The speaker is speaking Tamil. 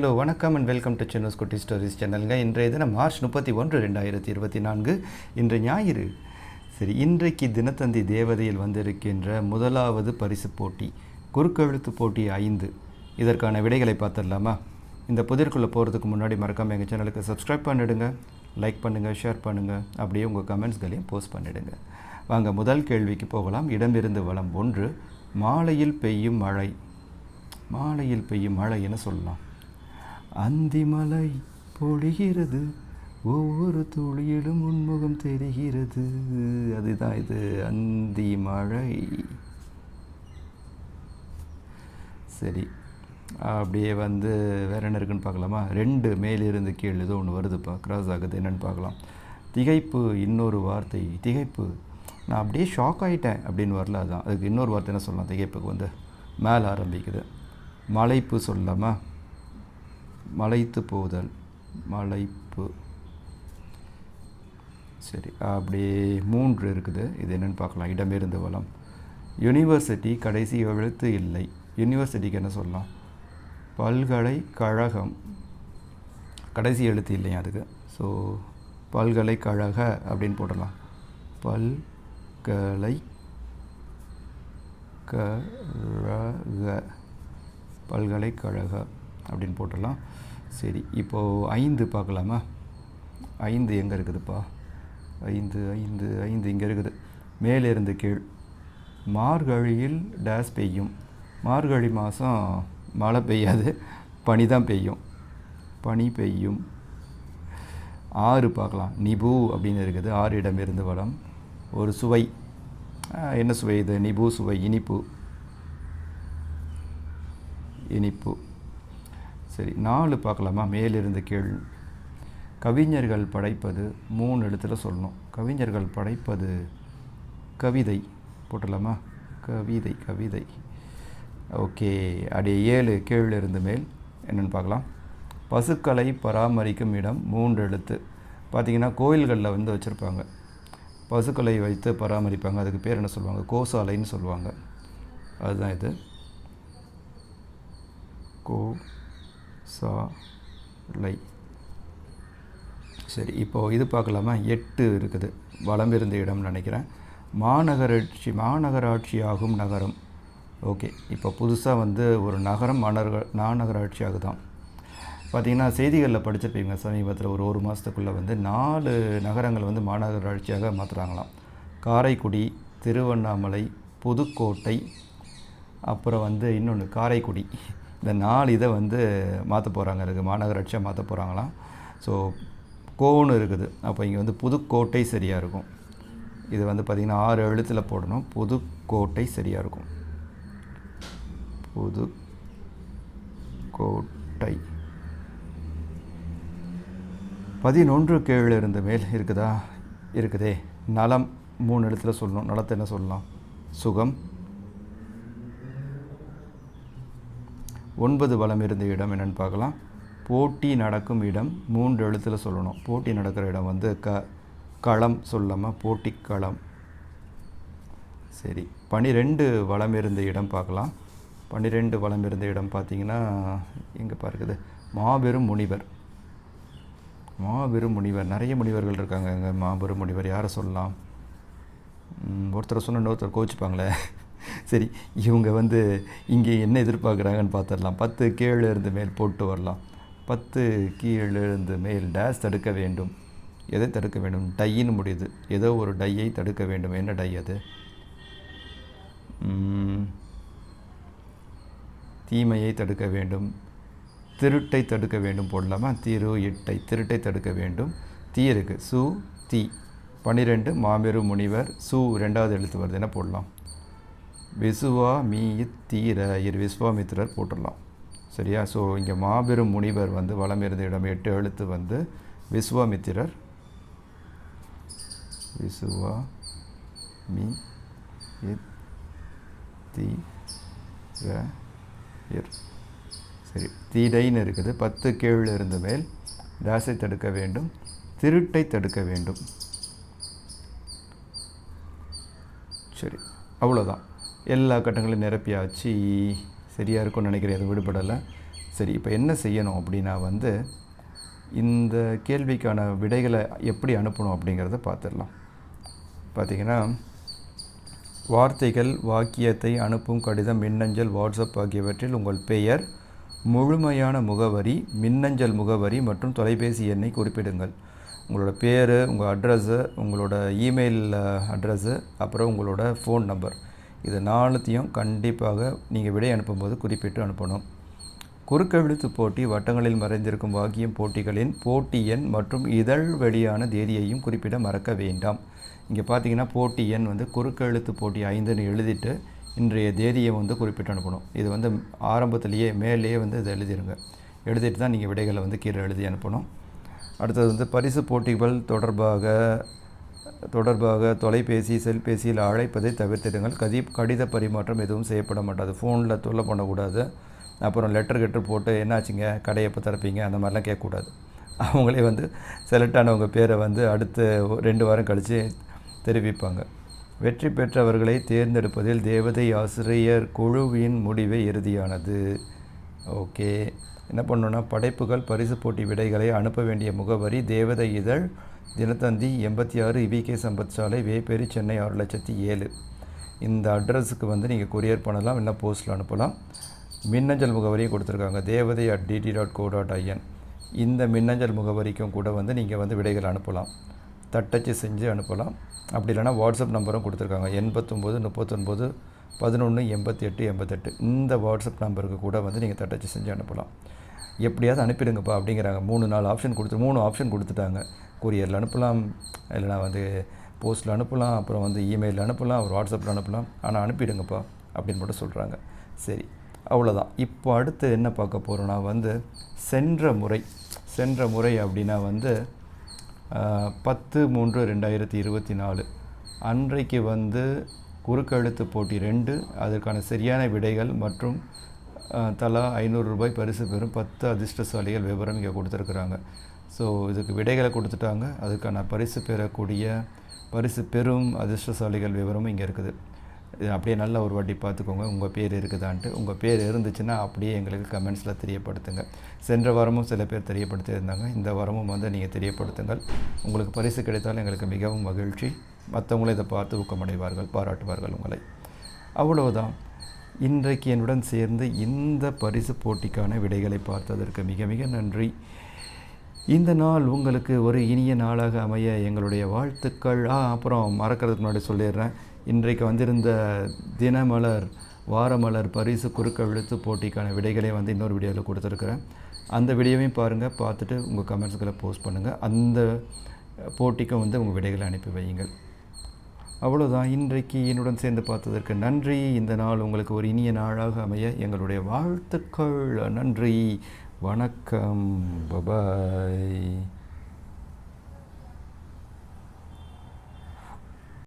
ஹலோ வணக்கம் அண்ட் வெல்கம் டு சென்னஸ் குட்டி ஸ்டோரிஸ் சேனலுங்க இன்றைய தினம் மார்ச் முப்பத்தி ஒன்று ரெண்டாயிரத்தி இருபத்தி நான்கு. இன்று ஞாயிறு. சரி இன்றைக்கு தினத்தந்தி தேவதையில் வந்திருக்கின்ற முதலாவது பரிசு போட்டி குறுக்கெழுத்து போட்டி ஐந்து. இதற்கான விடைகளை பார்த்துடலாமா? இந்த புதிர்க்குள்ளே போகிறதுக்கு முன்னாடி மறக்காமல் எங்கள் சேனலுக்கு சப்ஸ்கிரைப் பண்ணிடுங்க லைக் பண்ணுங்கள் ஷேர் பண்ணுங்கள் அப்படியே உங்கள் கமெண்ட்ஸ்களையும் போஸ்ட் பண்ணிவிடுங்க வாங்க முதல் கேள்விக்கு போகலாம். இடமிருந்து வளம் ஒன்று மாலையில் பெய்யும் மழை. மாலையில் பெய்யும் மழை என சொல்லலாம். அந்தி மலை பொழிகிறது. ஒவ்வொரு துளியிலும் உன்முகம் தெரிகிறது. அதுதான் இது அந்தி மழை சரி அப்படியே வந்து வேற என்ன இருக்குன்னு பார்க்கலாமா? ரெண்டு மேலிருந்து கீழ் ஏதோ ஒன்று வருதுப்பா கிராஸ் ஆகுது. என்னன்னு பார்க்கலாம். திகைப்பு இன்னொரு வார்த்தை. திகைப்பு. நான் அப்படியே ஷாக் ஆகிட்டேன் அப்படின்னு வரல அதுதான் அதுக்கு இன்னொரு வார்த்தை என்ன சொல்லலாம்? திகைப்புக்கு வந்து மேலே ஆரம்பிக்குது. மலைப்பு சொல்லலாமா? மலைத்து போதல். மலைப்பு. சரி அப்படியே மூன்று இருக்குது. இது என்னென்னு பார்க்கலாம். இடமிருந்து வளம். யூனிவர்சிட்டி கடைசி எழுத்து இல்லை. யூனிவர்சிட்டிக்கு என்ன சொல்லலாம்? பல்கலைக்கழகம் கடைசி எழுத்து இல்லையா அதுக்கு? ஸோ பல்கலைக்கழக அப்படின்னு போடலாம். பல்கலை கழக. பல்கலைக்கழக அப்படின்னு போட்டுடலாம். சரி இப்போது ஐந்து பார்க்கலாமா? ஐந்து எங்கே இருக்குதுப்பா? ஐந்து ஐந்து ஐந்து இங்கே இருக்குது. மேலிருந்து கீழ். மார்கழியில் டேஸ் பெய்யும். மார்கழி மாதம் மழை பெய்யாது. பனி தான் பெய்யும். பனி பெய்யும். ஆறு பார்க்கலாம். நிபு அப்படின்னு இருக்குது. ஆறு இடமிருந்து வளம் ஒரு சுவை. என்ன சுவை இது? நிபு சுவை இனிப்பு. இனிப்பு. சரி நாலு பார்க்கலாமா? மேலிருந்து கீழ். கவிஞர்கள் படைப்பது மூணு இடத்துல சொல்லணும். கவிஞர்கள் படைப்பது கவிதை. போட்டலாமா கவிதை கவிதை. ஓகே அப்படியே ஏழு கீழ் இருந்து மேல். என்னென்னு பார்க்கலாம். பசுக்களை பராமரிக்கும் இடம் மூன்று எழுத்து. பார்த்திங்கன்னா கோயில்களில் வந்து வச்சுருப்பாங்க. பசுக்களை வைத்து பராமரிப்பாங்க. அதுக்கு பேர் என்ன சொல்லுவாங்க? கோசாலைன்னு சொல்லுவாங்க. அதுதான் இது. கோ சா லை சரி இப்போது இது பார்க்கலாமா? எட்டு இருக்குது. வலம் இருந்த இடம்னு நினைக்கிறேன். மாநகராட்சி மாநகராட்சியாகும் நகரம். ஓகே இப்போ புதுசாக வந்து ஒரு நகரம் மாநகர மாநகராட்சியாக தான் பார்த்திங்கன்னா செய்திகளில் படிச்சிருப்பீங்க சமீபத்தில் ஒரு ஒரு மாதத்துக்குள்ளே வந்து நாலு நகரங்கள் வந்து மாநகராட்சியாக மாற்றுறாங்களாம் காரைக்குடி திருவண்ணாமலை புதுக்கோட்டை அப்புறம் வந்து இன்னொன்று காரைக்குடி. இந்த நாலு இதை வந்து மாற்ற போகிறாங்க இருக்குது மாநகராட்சியாக மாற்ற போகிறாங்களாம் ஸோ கோன்னு இருக்குது. அப்போ இங்கே வந்து புதுக்கோட்டை சரியாக இருக்கும். இது வந்து பார்த்திங்கன்னா ஆறு எழுத்தில் போடணும். புதுக்கோட்டை சரியாக இருக்கும். புது கோட்டை பதினொன்று கீழ் இருந்த மேல் இருக்குதா? இருக்குதே. நலம் மூணு இடத்துல சொல்லணும். நலத்தை என்ன சொல்லலாம்? சுகம். ஒன்பது வளம் இருந்த இடம் என்னென்னு பார்க்கலாம். போட்டி நடக்கும் இடம் மூன்று எழுத்தில் சொல்லணும். போட்டி நடக்கிற இடம் வந்து க களம் சொல்லாமல் போட்டி களம். சரி பனிரெண்டு வளம் இருந்த இடம் பார்க்கலாம். பன்னிரெண்டு வளம் இருந்த இடம் பார்த்தீங்கன்னா எங்கே பார்க்குது. மாபெரும் முனிவர். மாபெரும் முனிவர். நிறைய முனிவர்கள் இருக்காங்க இங்கே மாபெரும் முனிவர். யாரை சொல்லலாம்? ஒருத்தரை சொன்ன இன்னொருத்தர் கோச்சிப்பாங்களே சரி இவங்க வந்து இங்கே என்ன எதிர்பார்க்குறாங்கன்னு பார்த்துடலாம் பத்து கீழே இருந்து மேல் போட்டு வரலாம். பத்து கீழே இருந்து மேல் டேஸ் தடுக்க வேண்டும். எதை தடுக்க வேண்டும்? டைன்னு முடியுது. ஏதோ ஒரு டையை தடுக்க வேண்டும். என்ன டை அது? தீமையை தடுக்க வேண்டும். திருட்டை தடுக்க வேண்டும். போடலாமா? திரு இட்டை. திருட்டை தடுக்க வேண்டும். தீ இருக்குது சு தீ. பன்னிரெண்டு மாபெரும் முனிவர். சு ரெண்டாவது எழுத்து வருது. என்ன போடலாம்? விசுவா மீ தீர. இரு விஸ்வாமித்திரர் போட்டுடலாம். சரியா? ஸோ இங்கே மாபெரும் முனிவர் வந்து வளம் இருந்த இடம் எட்டு எழுத்து வந்து விஸ்வாமித்திரர். விசுவா மீ தி இர். சரி. தீடைன்னு இருக்குது. பத்து கீழ் இருந்து மேல் தாசை தடுக்க வேண்டும். திருட்டை தடுக்க வேண்டும். சரி. அவ்வளோதான் எல்லா கட்டங்களையும் நிரப்பியாச்சு சரியாக இருக்கும்னு நினைக்கிறேன். எதுவும் விடுபடலை. சரி இப்போ என்ன செய்யணும் அப்படின்னா வந்து இந்த கேள்விக்கான விடைகளை எப்படி அனுப்பணும் அப்படிங்கிறத பார்த்துடலாம். பார்த்திங்கன்னா வார்த்தைகள் வாக்கியத்தை அனுப்பும் கடிதம் மின்னஞ்சல் வாட்ஸ்அப் ஆகியவற்றில் உங்கள் பெயர் முழுமையான முகவரி மின்னஞ்சல் முகவரி மற்றும் தொலைபேசி எண்ணை குறிப்பிடுங்கள். உங்களோட பேர் உங்கள் அட்ரஸ்ஸு உங்களோட இமெயில் அட்ரஸ்ஸு அப்புறம் உங்களோட ஃபோன் நம்பர். இது நாலுத்தையும் கண்டிப்பாக நீங்கள் விடை அனுப்பும்போது குறிப்பிட்டு அனுப்பணும். குறுக்கெழுத்து போட்டி வட்டங்களில் மறைந்திருக்கும் வாக்கியம் போட்டிகளின் போட்டி எண் மற்றும் இதழ் வெளியான தேதியையும் குறிப்பிட மறக்க வேண்டாம். இங்கே பார்த்தீங்கன்னா போட்டி எண் வந்து குறுக்கெழுத்து போட்டி ஐந்துன்னு எழுதிட்டு இன்றைய தேதியை வந்து குறிப்பிட்டு அனுப்பணும். இது வந்து ஆரம்பத்திலேயே மேலேயே வந்து இதை எழுதிடுங்க எழுதிட்டு தான் நீங்கள் விடைகளை வந்து கீழே எழுதி அனுப்பணும். அடுத்தது வந்து பரிசு போட்டிகள் தொடர்பாக தொடர்பாக தொலைபேசி செல்பேசியில் அழைப்பதை தவிர்த்திடுங்கள். கதி கடித பரிமாற்றம் எதுவும் செய்யப்பட மாட்டாது. ஃபோனில் தொல்லை பண்ணக்கூடாது. அப்புறம் லெட்டர் கெட்டர் போட்டு என்னாச்சுங்க? கடையை எப்போ திறப்பீங்க? அந்த மாதிரிலாம் கேட்கக்கூடாது. அவங்களே வந்து செலக்ட் ஆனவங்க பேரை வந்து அடுத்து ரெண்டு வாரம் கழித்து தெரிவிப்பாங்க. வெற்றி பெற்றவர்களை தேர்ந்தெடுப்பதில் தேவதை ஆசிரியர் குழுவின் முடிவே இறுதியானது. ஓகே. என்ன பண்ணணுன்னா படைப்புகள் பரிசு போட்டி விடைகளை அனுப்ப வேண்டிய முகவரி தேவதை இதழ் தினத்தந்தி எண்பத்தி ஆறு இபிகே சம்பத் சாலை வேப்பேரி சென்னை ஆறு லட்சத்தி ஏழு. இந்த அட்ரஸுக்கு வந்து நீங்கள் கொரியர் பண்ணலாம் இல்லை போஸ்ட்டில் அனுப்பலாம். மின்னஞ்சல் முகவரியும் கொடுத்துருக்காங்க. Devathai at D D dot co dot I N இந்த மின்னஞ்சல் முகவரிக்கும் கூட வந்து நீங்கள் வந்து விடைகள் அனுப்பலாம். தட்டச்சு செஞ்சு அனுப்பலாம். அப்படி இல்லைனா வாட்ஸ்அப் நம்பரும் கொடுத்துருக்காங்க. எண்பத்தொம்போது முப்பத்தொன்பது பதினொன்று எண்பத்தி எட்டு எண்பத்தெட்டு. இந்த வாட்ஸ்அப் நம்பருக்கு கூட வந்து நீங்கள் தட்டச்சு செஞ்சு அனுப்பலாம். எப்படியாவது அனுப்பிடுங்கப்பா அப்படிங்கிறாங்க. மூணு நாலு ஆப்ஷன் கொடுத்து மூணு ஆப்ஷன் கொடுத்துட்டாங்க. கொரியரில் அனுப்பலாம் இல்லைனா வந்து போஸ்ட்டில் அனுப்பலாம் அப்புறம் வந்து இமெயிலில் அனுப்பலாம் ஒரு வாட்ஸ்அப்பில் அனுப்பலாம். ஆனால் அனுப்பிடுங்கப்பா அப்படின்னு மட்டும் சொல்கிறாங்க சரி அவ்வளோதான் இப்போ அடுத்து என்ன பார்க்க போகிறோன்னா வந்து சென்ற முறை சென்ற முறை அப்படின்னா வந்து பத்து மூன்று ரெண்டாயிரத்தி இருபத்தி நாலு. அன்றைக்கு வந்து குறுக்கெழுத்து போட்டி ரெண்டு அதற்கான சரியான விடைகள் மற்றும் தலா ஐநூறு ரூபாய் பரிசு பெறும் பத்து அதிர்ஷ்டசாலிகள் விவரம் இங்கே கொடுத்துருக்குறாங்க. ஸோ இதுக்கு விடைகளை கொடுத்துட்டாங்க. அதுக்கான பரிசு பெறக்கூடிய பரிசு பெறும் அதிர்ஷ்டசாலிகள் விவரமும் இங்கே இருக்குது. இது அப்படியே நல்ல ஒரு வாட்டி பார்த்துக்கோங்க. உங்கள் பேர் இருக்குதான்ட்டு. உங்கள் பேர் இருந்துச்சுன்னா அப்படியே எங்களுக்கு கமெண்ட்ஸில் தெரியப்படுத்துங்க. சென்ற வாரமும் சில பேர் தெரியப்படுத்தியிருந்தாங்க இந்த வாரமும் வந்து நீங்கள் தெரியப்படுத்துங்கள். உங்களுக்கு பரிசு கிடைத்தால் எங்களுக்கு மிகவும் மகிழ்ச்சி. மற்றவங்களும் இதை பார்த்து ஊக்கமடைவார்கள் பாராட்டுவார்கள் உங்களை. அவ்வளவுதான். இன்றைக்கு என்னுடன் சேர்ந்து இந்த பரிசு போட்டிக்கான விடைகளை பார்த்ததற்கு மிக மிக நன்றி. இந்த நாள் உங்களுக்கு ஒரு இனிய நாளாக அமைய எங்களுடைய வாழ்த்துக்கள். ஆ அப்புறம் மறக்கிறதுக்கு முன்னாடி சொல்லிடுறேன். இன்றைக்கு வந்திருந்த தினமலர் வாரமலர் பரிசு குறுக்க விழுத்து போட்டிக்கான விடைகளை வந்து இன்னொரு வீடியோவில் கொடுத்துருக்குறேன். அந்த வீடியோவையும் பாருங்கள் பார்த்துட்டு உங்கள் கமெண்ட்ஸ்களை போஸ்ட் பண்ணுங்கள் அந்த போட்டிக்கும் வந்து உங்கள் விடைகளை அனுப்பி வையுங்கள். அவ்வளோதான் இன்றைக்கு என்னுடன் சேர்ந்து பார்த்ததற்கு நன்றி. இந்த நாள் உங்களுக்கு ஒரு இனிய நாளாக அமைய எங்களுடைய வாழ்த்துக்கள். நன்றி. வணக்கம். பபாய்